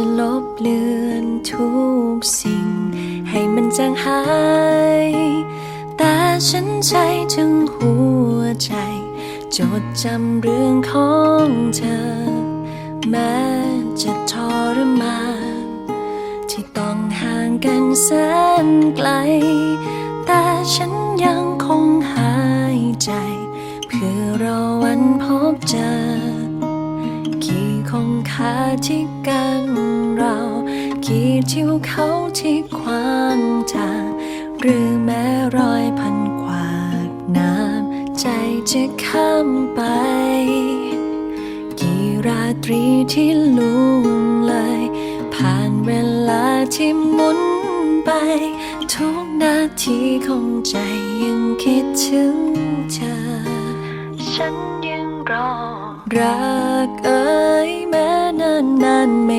จะลบเลือนทุกสิ่ง ให้มันจางหาย แต่ฉันใช้ถึงหัวใจ จดจำเรื่องของเธอ แม้จะทรมานที่ต้องห่างกันแสนไกล แต่ฉันยังคงหายใจ เพื่อรอวันพบเจอกี่คงคาที่กัน กี่ทิวเขาที่ขวางทางหรือแม้รอยพันกวากน้ำใจจะข้ามไป กี่ราตรีที่ล่งเลย ผ่านเวลาที่หมุนไป ทุกนาทีของใจยังคิดถึงเธอ ฉันยังรอรักเอ่ย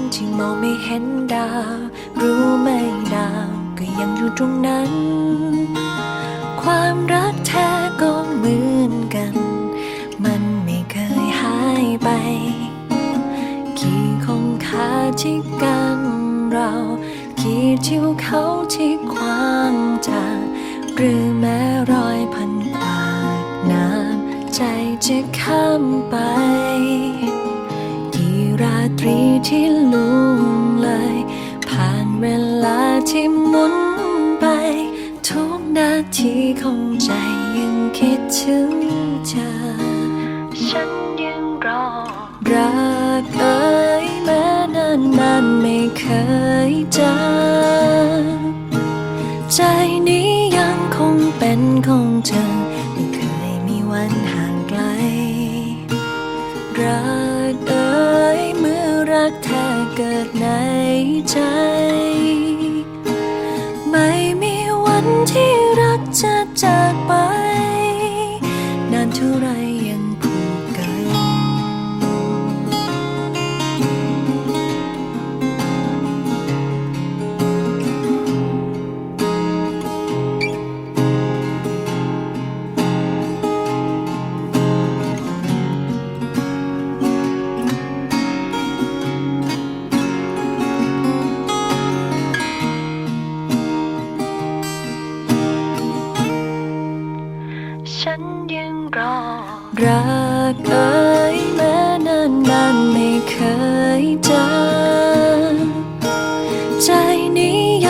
นที่มองไม่เห็นดาว รู้ไหมดาวก็ยังอยู่ตรงนั้น ความรักแท้ก็เหมือนกัน มันไม่เคยหายไปกี่คงคาที่กันเรากี่ทิวเขาที่ขวางทางหรือแม้รอยพันปากน้ำใจจะข้ามไป ที่หมุนไป ทุกนาทีของใจยังคิดถึงเธอ ฉันยังรอ รักเอ่ยแม้นานนานไม่เคยเจอใจนี้ยังคงเป็นของเธอ ไม่เคยมีวันห่างไกล รักเอ่ยเมื่อรักแท้เกิดในใจ รอ รักเอ่ยแม้นานนานไม่เคยจางใจนี้